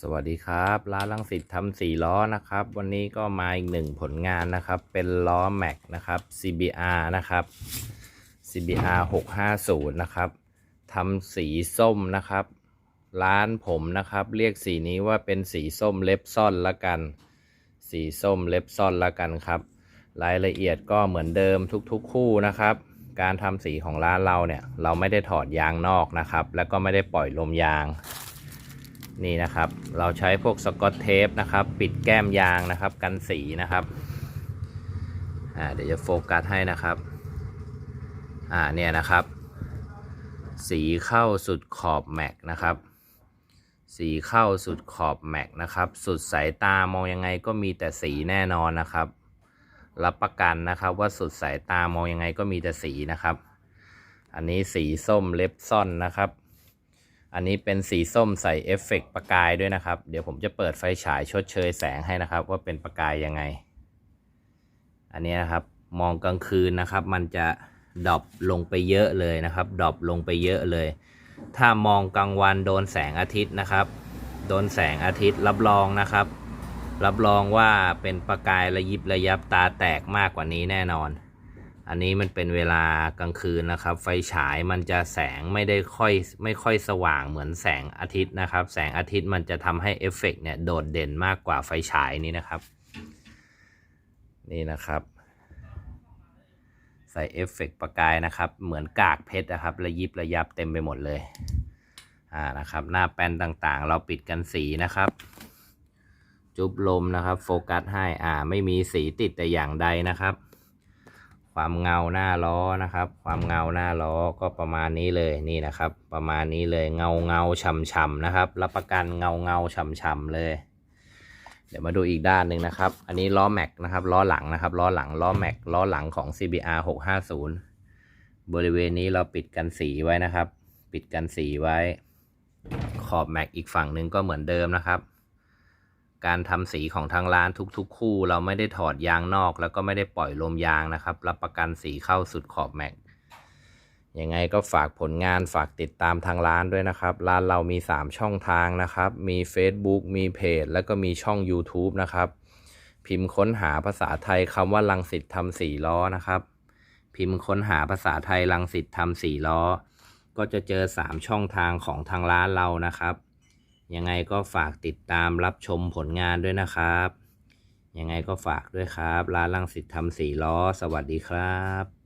สวัสดีครับร้านลังสิตทำสี่ล้อนะครับ วันนี้ก็มาอีกหนึ่งผลงานนะครับ เป็นล้อแม็กนะครับ CBR นะครับ CBR 650นะครับทำสีส้มนะครับ ร้านผมนะครับ เรียกสีนี้ว่าเป็นสีส้มเล็บซ่อนละกัน สีส้มเล็บซ่อนละกันครับ รายละเอียดก็เหมือนเดิมทุกๆ คู่นะครับ การทำสีของร้านเราเนี่ย เราไม่ได้ถอดยางนอกนะครับ แล้วก็ไม่ได้ปล่อยลมยาง นี่นะครับ เราใช้พวกสกอตเทปนะครับ ปิดแก้มยางนะครับ กันสีนะครับอ่าเดี๋ยวจะโฟกัสให้นะครับอ่าเนี่ยนะครับ สีเข้าสุดขอบแม็กนะครับ สีเข้าสุดขอบแม็กนะครับ สุดสายตามองยังไงก็มีแต่สีแน่นอนนะครับ รับประกันนะครับว่าสุดสายตามองยังไงก็มีแต่สีนะครับ อันนี้สีส้มเล็บซ่อนนะครับ อันนี้เป็นสีส้มใส่เอฟเฟกต์ประกายด้วยนะครับ เดี๋ยวผมจะเปิดไฟฉายชดเชยแสงให้นะครับ ว่าเป็นประกายยังไง อันนี้นะครับมองกลางคืนนะครับ มันจะดรอปลงไปเยอะเลยนะครับดรอปลงไปเยอะเลย ถ้ามองกลางวันโดนแสงอาทิตย์นะครับ โดนแสงอาทิตย์รับรองนะครับ รับรองว่าเป็นประกายระยิบระยับตาแตกมากกว่านี้แน่นอน อันนี้มันเป็นเวลากลางคืนนะครับ ไฟฉายมันจะแสงไม่ได้ค่อยไม่ค่อยสว่างเหมือนแสงอาทิตย์นะครับ แสงอาทิตย์มันจะทำให้เอฟเฟกต์เนี่ยโดดเด่นมากกว่าไฟฉายนี้นะครับ นี่นะครับ ใส่เอฟเฟกต์ประกายนะครับ เหมือนกากเพชรนะครับ ระยิบระยับเต็มไปหมดเลย อ่านะครับ หน้าแป้นต่างๆ เราปิดกันสีนะครับ จุบลมนะครับ โฟกัสให้อ่าไม่มีสีติดแต่อย่างใดนะครับ ความเงาหน้าล้อนะครับ ความเงาหน้าล้อก็ประมาณนี้เลยนี่นะครับ ประมาณนี้เลยเงาเงาฉ่ำฉ่ำๆนะครับ รับประกันเงาเงาฉ่ำฉ่ำๆเลย เดี๋ยวมาดูอีกด้านหนึ่งนะครับ อันนี้ล้อแม็กนะครับล้อหลังนะครับล้อหลังล้อแม็กล้อหลังของ CBR 650 บริเวณนี้เราปิดกันสีไว้นะครับ ปิดกันสีไว้ ขอบแม็กอีกฝั่งหนึ่งก็เหมือนเดิมนะครับ การทำสีของทางร้านทุกๆ คู่ เราไม่ได้ถอดยางนอก แล้วก็ไม่ได้ปล่อยลมยางนะครับ รับประกันสีเข้าสุดขอบแม็กยังไงก็ฝากผลงานฝากติดตามทางร้านด้วยนะครับ ร้านเรามี 3 ช่องทางนะครับ มี Facebook มีเพจ แล้วก็มีช่อง YouTube นะครับ พิมพ์ค้นหาภาษาไทยคำว่าลังสิตทำสีล้อนะครับ พิมพ์ค้นหาภาษาไทยลังสิตทำสีล้อ ก็จะเจอ 3 ช่องทางของทางร้านเรานะครับ ยังไงก็ฝากติดตามรับชมผลงานด้วยนะครับ ยังไงก็ฝากด้วยครับ ร้านลังสิตทำสีล้อ สวัสดีครับ